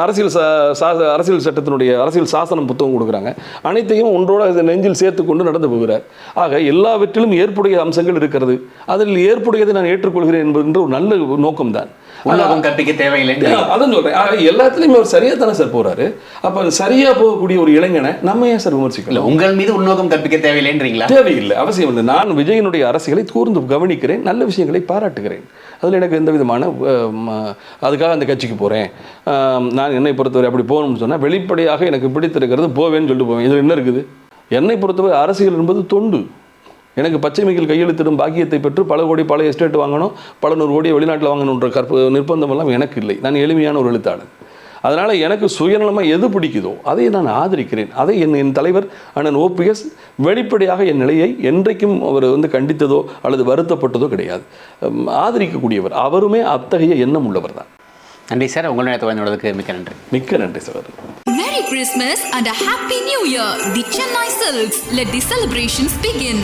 அரசியல் சா அரசியல் சட்டத்தினுடைய அரசியல் சாசனம் புத்தகம் கொடுக்குறாங்க. அனைத்தையும் ஒன்றோட நெஞ்சில் சேர்த்து கொண்டு நடந்து போகிறார். ஆக எல்லாவற்றிலும் ஏற்புடைய அம்சங்கள் இருக்கிறது. அதில் ஏற்புடையதை நான் ஏற்றுக்கொள்கிறேன் என்பது ஒரு நல்ல நோக்கம்தான். உலகம் கற்பிக்க தேவையில்லை. அதான் சொல்றேன். எல்லாத்துலயுமே அவர் சரியா தானே சார் போறாரு. அப்ப சரியா போகக்கூடிய ஒரு இளைஞனை நம்ம ஏன் சார் விமர்சிக்கலாம் உங்கள் மீது உள்நோக்கம் கற்பிக்க தேவையில்லைன்றீங்களா? தேவையில்லை அவசியம் இல்லை. நான் விஜயனுடைய அரசியலை கூர்ந்து கவனிக்கிறேன் நல்ல விஷயங்களை பாராட்டுகிறேன். அதில் எனக்கு எந்த விதமான அதுக்காக அந்த கட்சிக்கு போகிறேன் நான் என்னை பொறுத்தவரை அப்படி போகணும்னு சொன்னால் வெளிப்படையாக எனக்கு பிடித்திருக்கிறது போவேன்னு சொல்லிட்டு போவேன். இதில் என்ன இருக்குது? என்னை பொறுத்தவரை அரசியல் என்பது தொண்டு. எனக்கு பச்சை மிகில் கையெழுத்திடும் பாக்கியத்தை பெற்று பல கோடி பல எஸ்டேட் வாங்கணும் பல நூறு கோடி வெளிநாட்டில் வாங்கணுன்ற கற்ப நிர்பந்தம் எல்லாம் எனக்கு இல்லை. நான் எளிமையான ஒரு எழுத்தாளர் அதனால் எனக்கு சுயநலமாக எது பிடிக்குதோ அதை நான் ஆதரிக்கிறேன். அதை என் என் தலைவர் அண்ணன் ஓபிஎஸ் வெளிப்படையாக என் நிலையை என்றைக்கும் அவர் வந்து கண்டித்ததோ அல்லது வருத்தப்பட்டதோ கிடையாது. ஆதரிக்கக்கூடியவர். அவருமே அத்தகைய எண்ணம் உள்ளவர் தான். நன்றி சார். உங்கள் நேரத்தை வந்ததுக்கு மிக்க நன்றி. மிக்க நன்றி sir. Merry Christmas and a Happy New Year. The Chennai Silks. Let the celebrations begin.